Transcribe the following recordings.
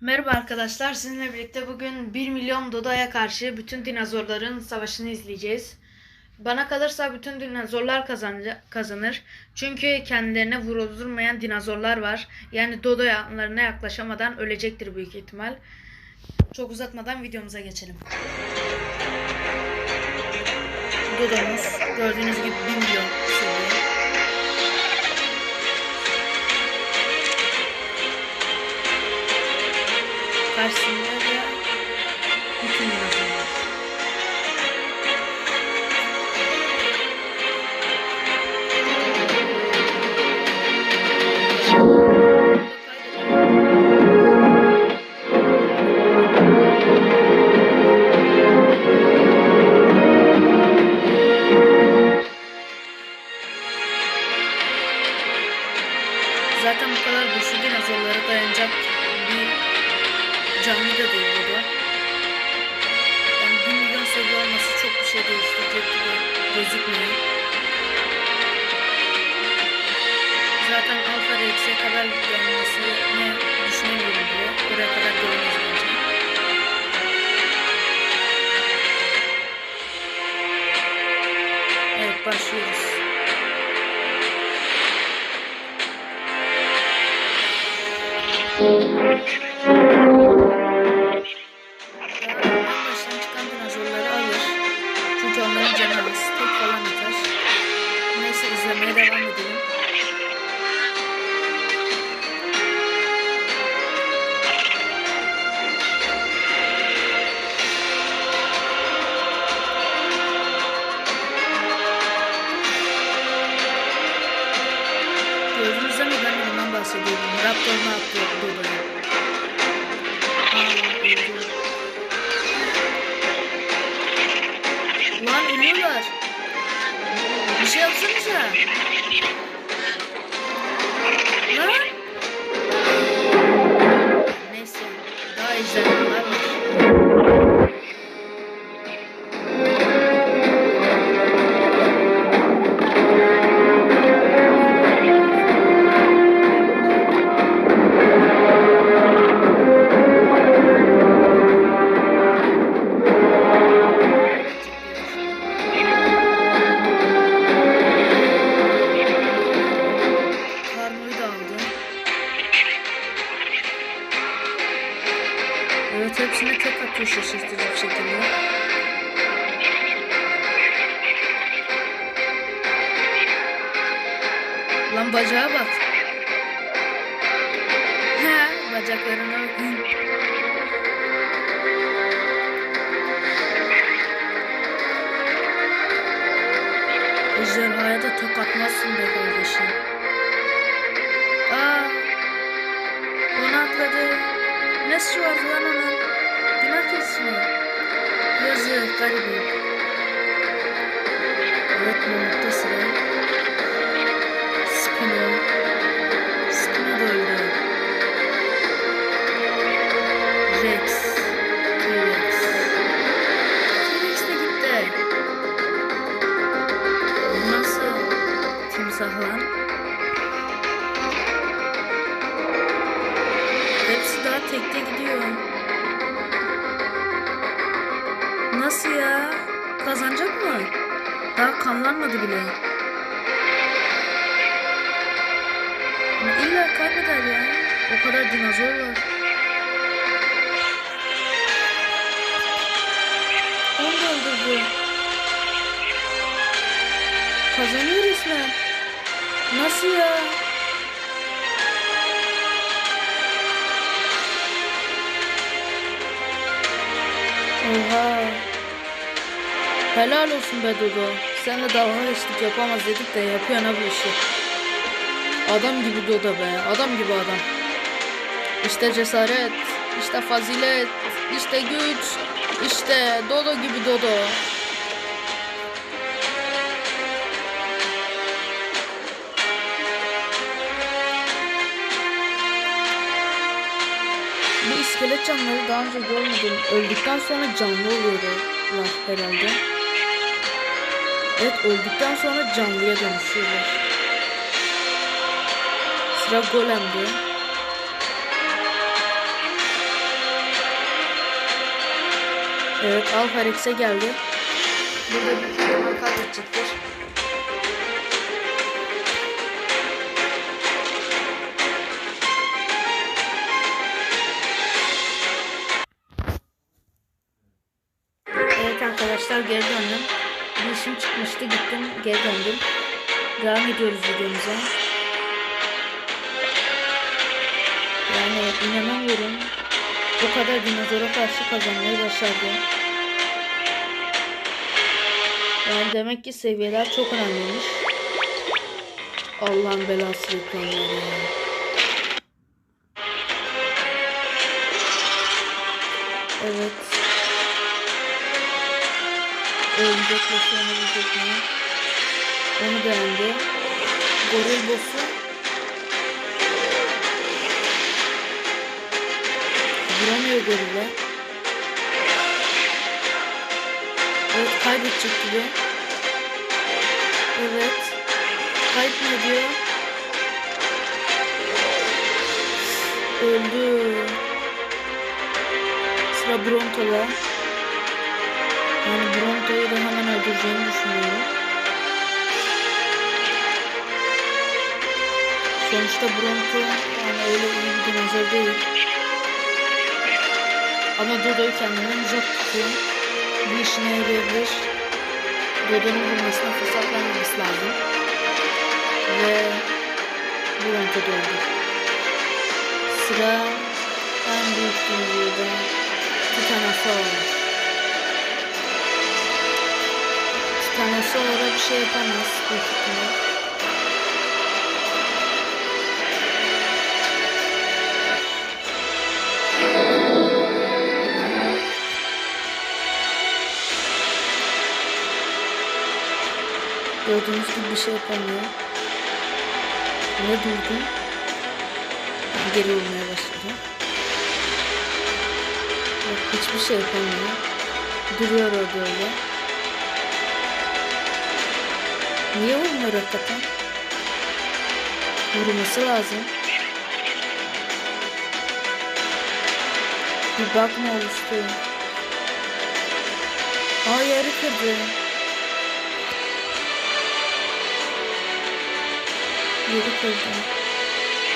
Merhaba arkadaşlar, sizinle birlikte bugün 1 milyon Doda'ya karşı bütün dinozorların savaşını izleyeceğiz. Bana kalırsa bütün dinozorlar kazanır. Çünkü kendilerine vuruldurmayan dinozorlar var. Yani Dodo yanlarına yaklaşamadan ölecektir büyük ihtimal. Çok uzatmadan videomuza geçelim. Dodo'muz gördüğünüz gibi 1 milyon seviye. Karşısında da bütün dinozorlar. Zaten bu kadar güçlü dinozorlara dayanacak bir canlı da değil bu da. Yani 1 milyon seviye olması çok bir şey değiştirecek gibi gözükmüyor. Zaten Alfa Rex'e kadar gelmesi ne düşünemiyorum bile. Buraya kadar gelemeyiz bence. Evet başlıyoruz. En baştan çıkan dinozorları alır. Çünkü onların canı az. Tek falan yeter. Neyse izlemeye devam edelim. Gördüğünüz zaman ben de bundan bahsediyorum. Raptor ne yaptı Lan ölüyorlar. Bir şey yapsanıza. Lan. Neyse. Daha ejderhalar Evet hepsine tek atıyor şaşırtıcı şekilde. Lan bacağa bak. He, bacaklarına bakın. Ejderhaya da tok atmazsın be kardeşim. Yazık garibim. Evet Mamut'ta sıra. Spino. Spino da. Rex. T-Rex. T-Rex de gitti. Nasıl? Timsah lan. Hepsi daha tekte gidiyor. Daha kanlanmadı bile. İlla kaybeder ya. O kadar dinozor var. Onu da öldürdü. Kazanıyor resmen. Nasıl ya? Oha. Helal olsun be Dodo. Senle dalga geçtik yapamaz dedik de yapıyorsun ha bu işi. Adam gibi Dodo be. Adam gibi adam. İşte cesaret. işte fazilet. işte güç. işte Dodo gibi Dodo. Bu iskelet canlıları daha önce görmedim. Öldükten sonra canlı oluyorlar herhalde. Evet öldükten sonra canlıya dönüşüyorlar. Sıra golemdi. Evet Alfa Rex'e geldi. Burada bir ihtimal kaybedecektir. Evet arkadaşlar geri işim çıkmıştı gittim geri döndüm. Devam ediyoruz videomuza. Yani inanamıyorum. Bu kadar dinozora karşı kazanmayı başardı. Yani demek ki seviyeler çok önemliymiş. Allah'ın belası reklamları ya. Evet. Ölecek mi ölecek mi? Onu beğendi. Goril boss'u Vuramıyor gorile. Evet kaybedecek gibi. Evet. Kayıp mı ediyor? Öldü. Sıra Bronto'da. Yani Bronto'yu da hemen öldüreceğini düşünüyorum. Sonuçta Bronto yani öyle iyi bir dinozor değil. Ama Dodo'yu kendinden uzak tutuyor. Bu işine yarayabilir. Dodo'nun vurmasına fırsat vermemesi lazım. Ve Bronto doldu. Sıra en büyük dinozorda Titanosaurus. Titanosaur'a bir şey yapamaz büyük. Gördüğünüz gibi bir şey yapamıyor. Ne durdu? Geri olmaya başladı. Yok hiçbir şey yapamıyor. Duruyor orada öyle. Niye olmuyor hakikaten? Vurması lazım. Bir bakma oluştu. Aa yarı kırdı. Yeri kırdı.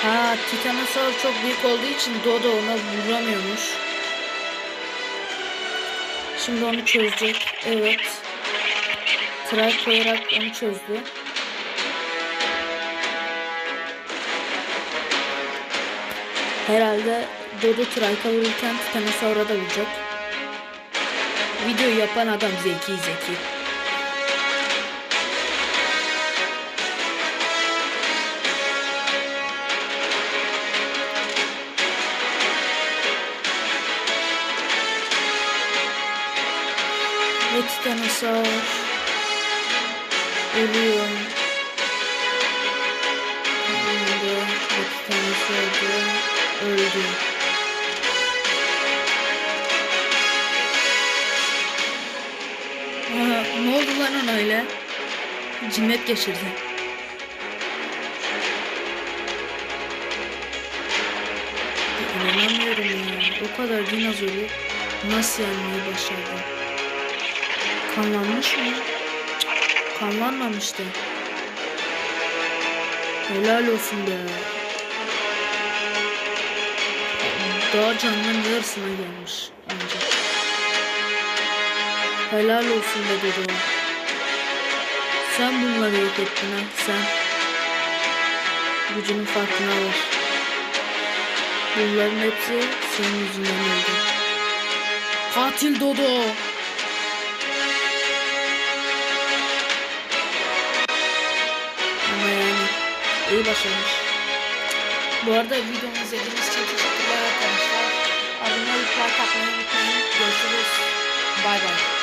Ha Titanosaur çok büyük olduğu için Dodo ona vuramıyormuş. Şimdi onu çözecek. Evet. Try koyarak onu çözdü. Herhalde Dodo Trike'a vururken Titanosaur'a da vuracak. Videoyu yapan adam zeki zeki. Ve Titanosaur ölüyor. Öldü. Ve Titanosaur da öldü. Aa, ne oldu lan ona öyle? Cinnet geçirdi. İnanamıyorum ya. O kadar dinozoru nasıl yenmeyi başardı? Kanlanmış mı? Kanlanmamıştı. Helal olsun be. Daha canının yarısına gelmiş önce. Helal olsun be Dodo. Sen bunları yok ettin ha sen. Gücünün farkına var. Bunların hepsi senin yüzünden oldu. Katil Dodo. İyi başarmış. Bu arada videomu izlediğiniz için teşekkürler arkadaşlar. Abone olup like atmayı unutmayın. Görüşürüz. Bay bay.